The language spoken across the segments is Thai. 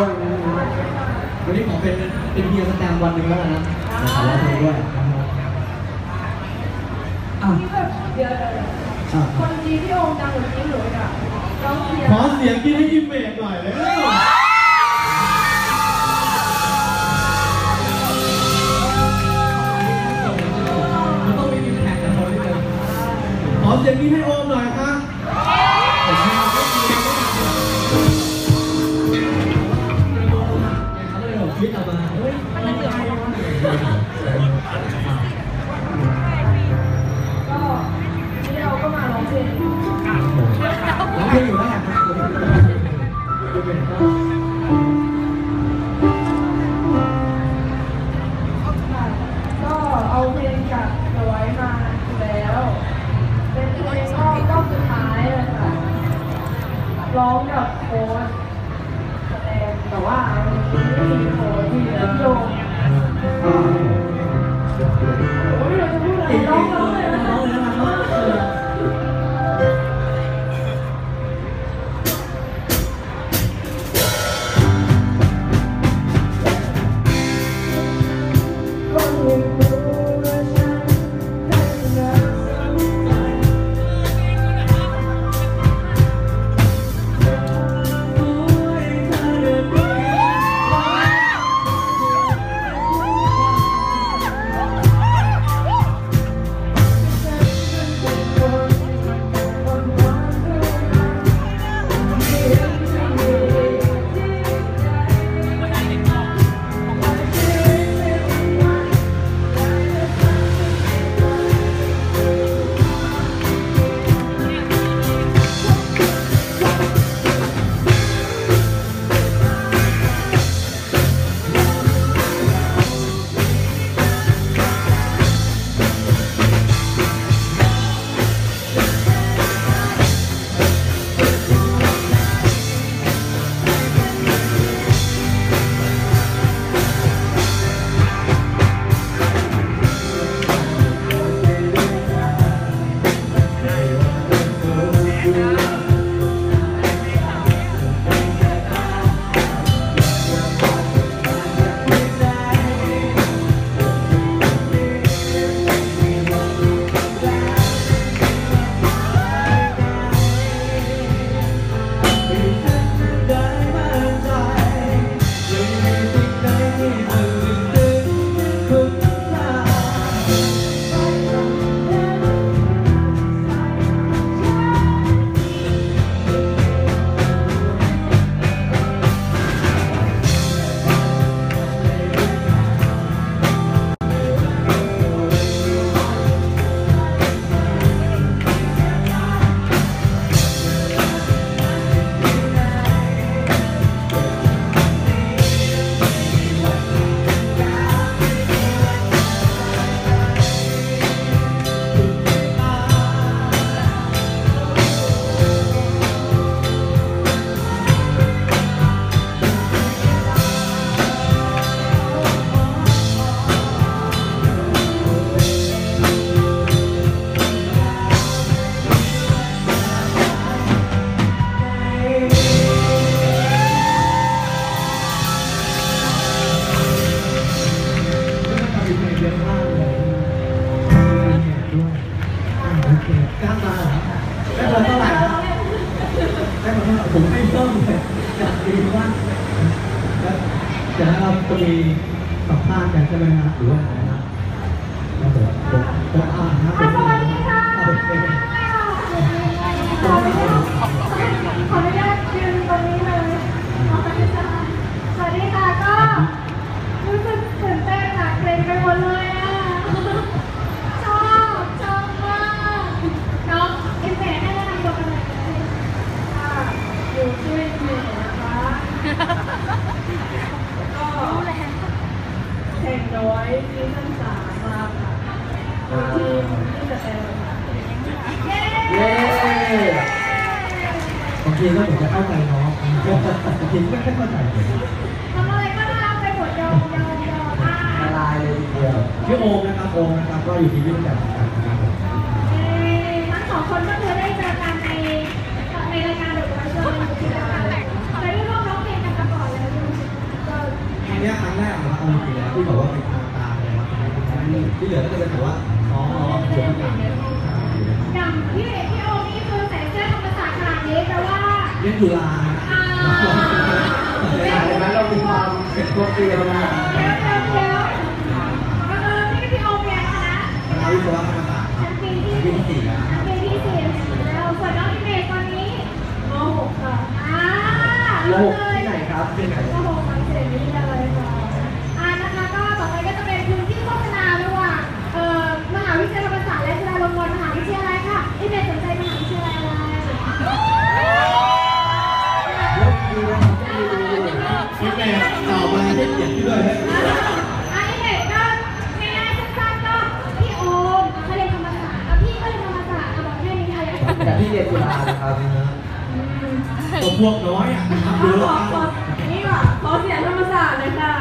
ด้วยนะฮะวันนี้ขอเป็นเป็นเพียงสแตมวันหนึ่งแล้วกันนะขอร้องเพลงด้วยนะครับอะที่แบบเดี๋ยวเดี๋ยวเดี๋ยวอะคนจีนที่โอมดังกว่าจีนหนูอีกอะร้องเสียงขอเสียงกินให้อิมเมจหน่อยเลยมันต้องมีอิมแพคกับคนนิดนึงขอเสียงกินให้โอมหน่อยครับ ก็เอาเพลงจากเดอะไว้มาแล้ว เป็นเพลงรอบรอบสุดท้ายเลยค่ะ ร้องกับโค้ดแสดงแต่ว่าไม่มีโค้ชมี จะให้เราจะมีสัมภาษณ์กันใช่ไหมครับหรือว่าอะไรนะครับแล้วเดี๋ยวผมผมอ่านนะครับสวัสดีค่ะโอเคขออนุญาตขออนุญาตยืนตรงนี้เลยขอบคุณค่ะสวัสดีค่ะก็รู้สึกตื่นเต้นค่ะเกรงไปหมดเลยอะ ชอบชอบมากน้องเอ็มแหม่ให้แนะนำตัวกันหน่อยเลยค่ะอยู่ชื่อเอ็มแหม่นะคะก็แข่งน้อยซีซั่นสามมาค่ะ ทีมที่จะเป็นค่ะเย้เย้บางทีก็เหมือนจะเข้าใจน้องบางทีไม่ค่อยเข้าใจเลยทำอะไรก็ได้ไปหมดยอมยอมยอมอะละลายเลยทีเดียวชื่อโอมนะครับโอมนะครับก็อยู่ที่ยิ่งจัดการ เรียนจุฬาอ่ในนไหมเรามีความเป็นตัวเกลียวนะเดี๋ยวเดี๋ยวเดี๋ยวเออพี่พี่โอเรียนคณะวิศวกรรมศาสตร์ปีที่ปีที่สี่แล้วชั้นปีที่สี่แล้วส่วนน้องอิเมตอนนี้ม .6 ค่ะอ่าโลกที่ไหนครับที่ไหน ตอบมาให้เกียรติพี่ด้วยนะอันนี้เด็กก็ง่ายๆสั้นๆก็พี่โอมเขาเรียนธรรมศาสตร์อะพี่ก็เรียนธรรมศาสตร์อะบอกแค่นี้ค่ะแต่พี่เรียนจุฬานะครับตัวพวกน้อยอะทำเยอะขอขอนี่ว่ะขอเสียงธรรมศาสตร์เลยค่ะ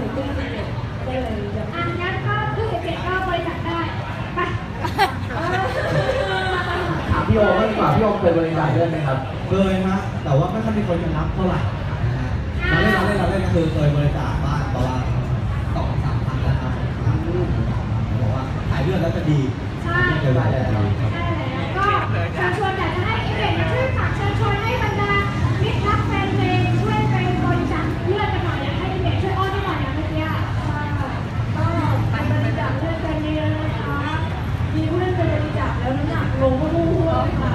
แต่ว่าหนูเพิ่ง11ก็เลยยังอะงั้นก็คือเจ็ดก็บริจาคได้ไปถามพี่โอมากดีกว่าพี่โอมเคยบริจาคเลือดไหมครับ เคยนะแต่ว่าไม่ค่อยมีคนจะนับเท่าไหร่เราเล่นเราเล่นเราเล่นก็คือเคยบริจาคบ้านประมาณสองสามพันนะครับบอกว่าถ่ายเลือดแล้วจะดีใช่ เคยได้แล้วใล้วน้ำหนักลงก็พุ่งๆค่ะ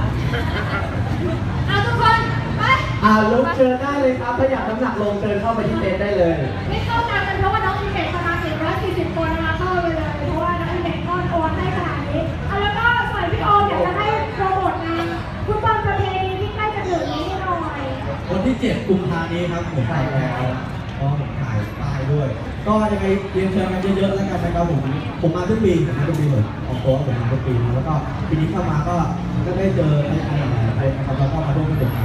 เอาทุกคนไปอ่าลุกเชิญได้เลยครับ ถ้าอยากน้ำหนักลงเชิญเข้าไปที่เต็นท์ได้เลยไม่เข้าตามกันเพราะว่าน้องอีเวนต์ประมาณ740คนนะคะเข้าไปเลยเพราะว่าน้องอีเวนต์ก้อนโอนให้ขนาดนี้เอาแล้วก็ส่วนพี่โอมอยากจะให้โปรโมทงานฟุตบอลประเพณีที่ใกล้จะถึงนี้หน่อยวันที่ 7 กุมภานี้ครับผมถ่ายแล้วก็ผมถ่ายป้าย ด้วย ก็ยังไงเรียนเชิญกันเยอะๆแล้วกันนะครับผมผมมาทุกปีผมมาทุกปีเลยออกตัวผมมาทุกปีนะแล้วก็ปีนี้เข้ามาก็ก็ได้เจออะไรหลายๆคนนะครับแล้วก็มาร่วมกันสนุกกันครับ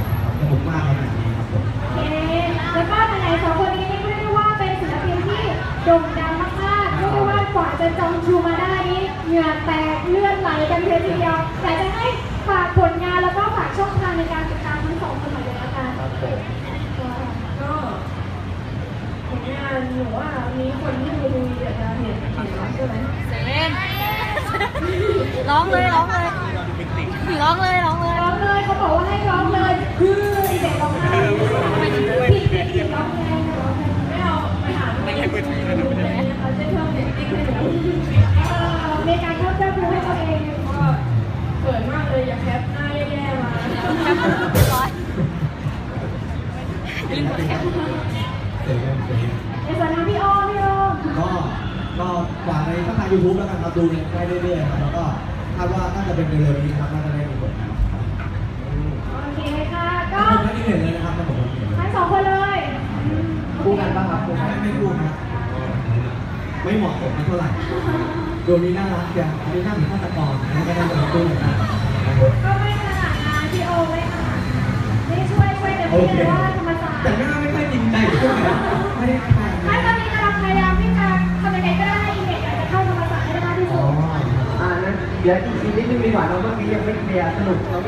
งานหนูว่ามีคนที่ดูทีวีอาจจะเห็นเห็นแล้วใช่ไหมเซเว่นร้องเลยร้องเลยร้องเลยร้องเลยร้องเลยเขาบอกว่าให้ร้องเลยคือากในช่องทางยูทูบแล้วกันครับดูได้เรื่อยๆครับแล้วก็คาดว่าน่าจะเป็นเร็วๆนี้ครับน่าจะได้มีผลงานครับโอเคค่ะขก็อบคุณท่านที่เห็นเลยนะครับท่านผมเห็นเลยทั้งสองคนเลยอืมคู่กันป่ะครับคู่กันไม่ไม่พูดนะไม่เหมาะสมเท่าไหร่ดูนี้น่ารักจังดูหน้าเหมือนฆาตกรนะไม่ได้จะมาพูดเลยนะก็ไม่ขนาดนั้นพี่โอไม่ขนาดนั้นนี่ช่วยช่วยเต็มที่เลยว่า เดี๋ยวอีกนิดนึงดีกว่าน้องเมื่อกี้ยังไม่เคลียร์สนุกน้อง